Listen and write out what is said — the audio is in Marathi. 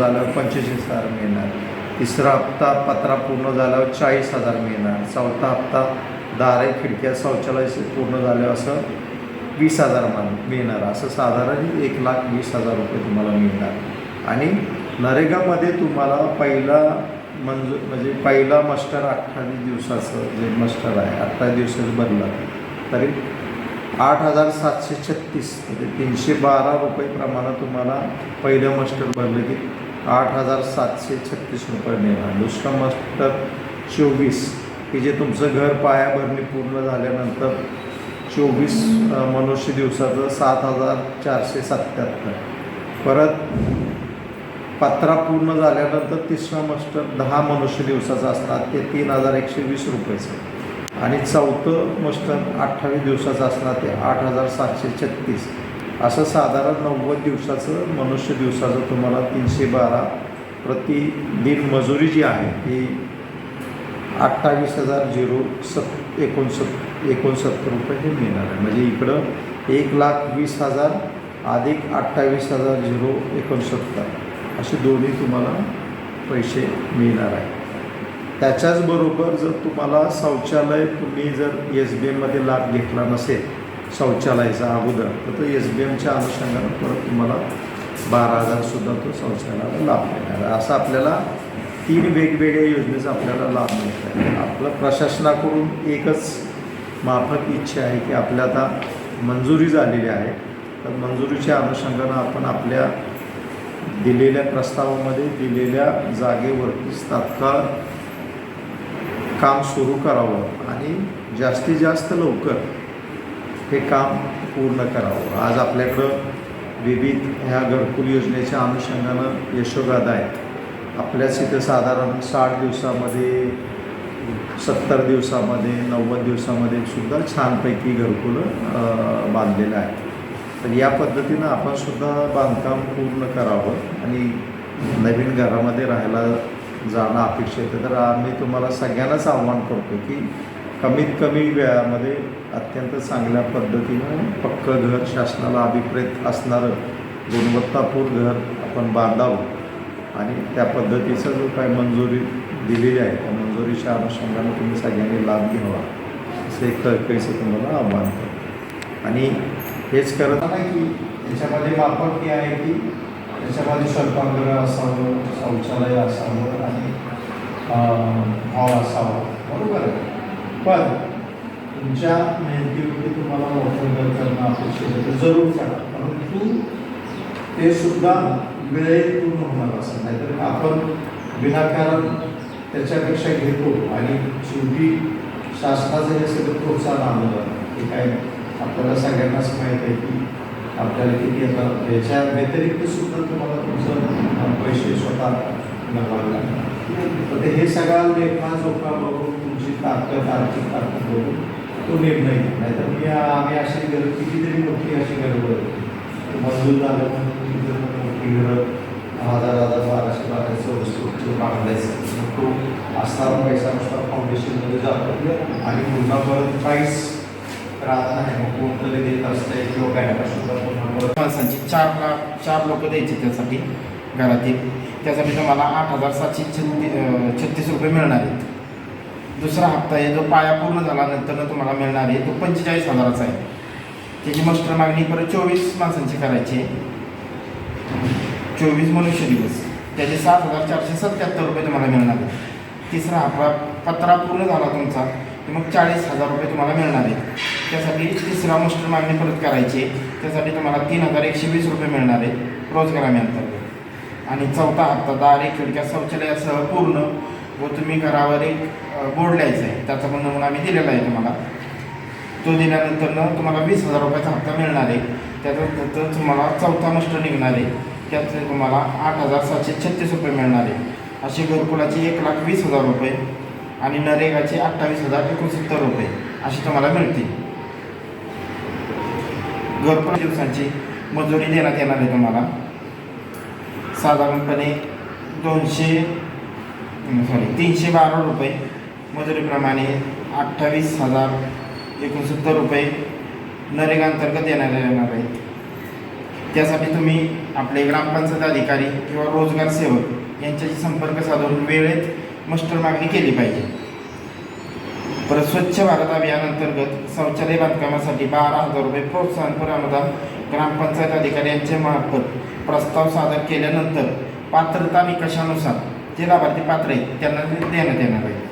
झाल्यावर पंचेचाळीस हजार मिळणार. तिसरा हप्ता पत्रा पूर्ण झाल्यावर चाळीस हजार मिळणार. चौथा हप्ता दारे खिडक्या शौचालय पूर्ण झाल्यावर असं वीस हजार मान मिळणार. असं साधारण एक लाख वीस हजार रुपये तुम्हाला मिळणार. आणि नरेगामध्ये तुम्हाला पहिला मंजूर म्हणजे पहिला मस्टर अठ्ठावीस दिवसाचं जे मस्टर आहे अठ्ठावीस दिवसाचं भरलं. तरी आठ हजार सातशे छत्तीस म्हणजे तीनशे बारा रुपये प्रमाणात तुम्हाला पहिलं मस्टर भरलं की आठ हजार सातशे छत्तीस रुपये मिळणार. दुसरा मस्टर चोवीस. की जे तुमचं घर पायाभरणी पूर्ण झाल्यानंतर चोवीस मनुष्य दिवसाचं सात हजार चारशे सत्त्याहत्तर. परत पत्रा पूर्ण झाल्यानंतर तिसरा मस्टर दहा मनुष्य दिवसाचा असणार. ते तीन हजार एकशे वीस रुपयेचं. आणि चौथं मस्टर अठ्ठावीस दिवसाचं असणार ते आठ हजार सातशे छत्तीस. असं साधारण नव्वद दिवसाचं मनुष्य दिवसाचं तुम्हाला तीनशे बारा प्रति दिन मजुरी जी आहे ती अठ्ठावीस हजार झिरो सत् एकोणसत् एकोणसत्तर रुपये हे मिळणार आहे. म्हणजे इकडं एक लाख वीस हजार अधिक अठ्ठावीस हजार झिरो एकोणसत्तर असे दोन्ही तुम्हाला पैसे मिळणार आहे. त्याच्याचबरोबर जर तुम्हाला शौचालय तुम्ही जर एस बी एमध्ये लाभ घेतला नसेल शौचालयाचा अगोदर. तर तो एस बी एमच्या अनुषंगानं परत तुम्हाला बारा हजारसुद्धा तो शौचालयाला लाभ मिळणार. आहे असं आपल्याला तीन वेगवेगळ्या योजनेचा आपल्याला लाभ मिळत आहे आपलं प्रशासनाकडून एकच माफक इच्छा आहे की आपल्या आता मंजुरी झालेली आहे. तर मंजुरीच्या अनुषंगानं आपण आपल्या दिलेल्या प्रस्तावामध्ये दिलेल्या जागेवरतीच तात्काळ काम सुरू करावं आणि जास्तीत जास्त लवकर हे काम पूर्ण करावं. आज आपल्याकडं विविध ह्या घरकुल योजनेच्या अनुषंगानं यशोगाथा आहेत. आपल्याच इथं साधारण साठ दिवसामध्ये सत्तर दिवसामध्ये नव्वद दिवसामध्ये सुद्धा छानपैकी घरकुलं बांधलेलं आहे. तर या पद्धतीनं आपण सुद्धा बांधकाम पूर्ण करावं आणि नवीन घरामध्ये राहायला जाणं अपेक्षित आहे. तर आम्ही तुम्हाला सगळ्यांनाच आव्हान करतो की कमीत कमी वेळामध्ये अत्यंत चांगल्या पद्धतीनं पक्कं घर शासनाला अभिप्रेत असणारं गुणवत्तापूर घर आपण बांधावं. आणि त्या पद्धतीचा जो काय मंजुरी दिलेली आहे त्या मंजुरीच्या अनुषंगाने तुम्ही सगळ्यांनी लाभ घ्यावा. असं एक कळकळीचं तुम्हाला आव्हान करतो. आणि हेच करत नाही की त्याच्यामध्ये वापर हे आहे की त्याच्यामध्ये स्वयंपाकघर असावं शौचालय असावं आणि हॉल असावा. बरोबर आहे. पण तुमच्या मेहनतीवरती तुम्हाला मोठं घर करणं अपेक्षित आहे. तर जरूर करा. परंतु ते सुद्धा वेळेत पूर्ण होणार असं नाही तर आपण विनाकारण त्याच्यापेक्षा घेतो आणि शेवटी शासनाचं हे सगळं प्रोत्साहन आणलं जातं हे काय आपल्याला सगळ्यांनाच माहीत आहे की आपल्याला किती आता याच्या व्यतिरिक्त सुद्धा तुम्हाला तुमचं पैसे स्वतः लागणार तर हे सगळा लेखा जोखा बघून ताकद आर्थिक ताकद बघून तो निर्णय नाही नाहीतर मी आम्ही अशी गरज कितीतरी मोठी अशी गरज होती मजबूत झालं म्हणून मोठी गरज हजार हजार बाराशे बाराशे वस्तू बांधायचं मग तो असणारा पैसा नुसता फाउंडेशनमध्ये जातो आणि पुन्हा परत काहीच राहत नाही मग कोणतरी देत असतंय किंवा काय असतात पुन्हा माणसांची चार लाख चार लोक द्यायचे त्यासाठी. घरातील. त्यासाठी तुम्हाला आठ हजार सातशे छत्तीस छत्तीस रुपये मिळणार आहेत. दुसरा हप्ता आहे जो पाया पूर्ण झाल्यानंतर तुम्हाला मिळणार आहे. तो पंचेचाळीस हजाराचा आहे. त्याची मास्टर मागणी परत चोवीस माणसांची करायची आहे. चोवीस मनुष्य दिवस. त्याचे सात हजार चारशे सत्याहत्तर रुपये तुम्हाला मिळणार आहे तिसरा हप्ता पत्रा पूर्ण झाला तुमचा तर मग चाळीस हजार रुपये तुम्हाला मिळणार आहे त्यासाठी तिसरा मास्टर मागणी परत करायची आहे. त्यासाठी तुम्हाला तीन हजार एकशे वीस रुपये मिळणार आहे रोजगारांतर्गत आणि चौथा हप्ता दार एक खिडक्या शौचालयासह पूर्ण. व तुम्ही घरावर एक बोर्ड लिहायचा आहे त्याचा पण नमुना आम्ही दिलेला आहे तुम्हाला. तो दिल्यानंतर तुम्हाला वीस हजार रुपयाचा हप्ता मिळणार आहे. त्याचा तुम्हाला चौथा नष्ट निघणार आहे. त्यात तुम्हाला आठ हजार सातशे छत्तीस रुपये मिळणार आहे. अशी घरकुलाची एक लाख वीस हजार रुपये आणि नरेगाचे अठ्ठावीस हजार एकोणसत्तर रुपये अशी तुम्हाला मिळतील. घरकुल दिवसांची मजुरी देण्यात येणार आहे तुम्हाला. साधारणपणे दोनशे सॉरी तीनशे बारा रुपये मजुरीप्रमाणे अठ्ठावीस हजार एकोणसत्तर रुपये नरेगांतर्गत अंतर्गत येणार आहे त्यासाठी तुम्ही आपले ग्रामपंचायत अधिकारी किंवा रोजगार सेवक यांच्याशी संपर्क साधून वेळेत मस्टर मागणी केली पाहिजे. परत स्वच्छ भारत अभियानांतर्गत शौचालय बांधकामासाठी बारा हजार रुपये प्रोत्साहनपर अनुदान ग्रामपंचायत अधिकारी यांच्या मार्फत प्रस्ताव सादर केल्यानंतर पात्रता निकषानुसार जे लाभार्थी पात्र आहेत त्यांना देण्यात येणार आहे.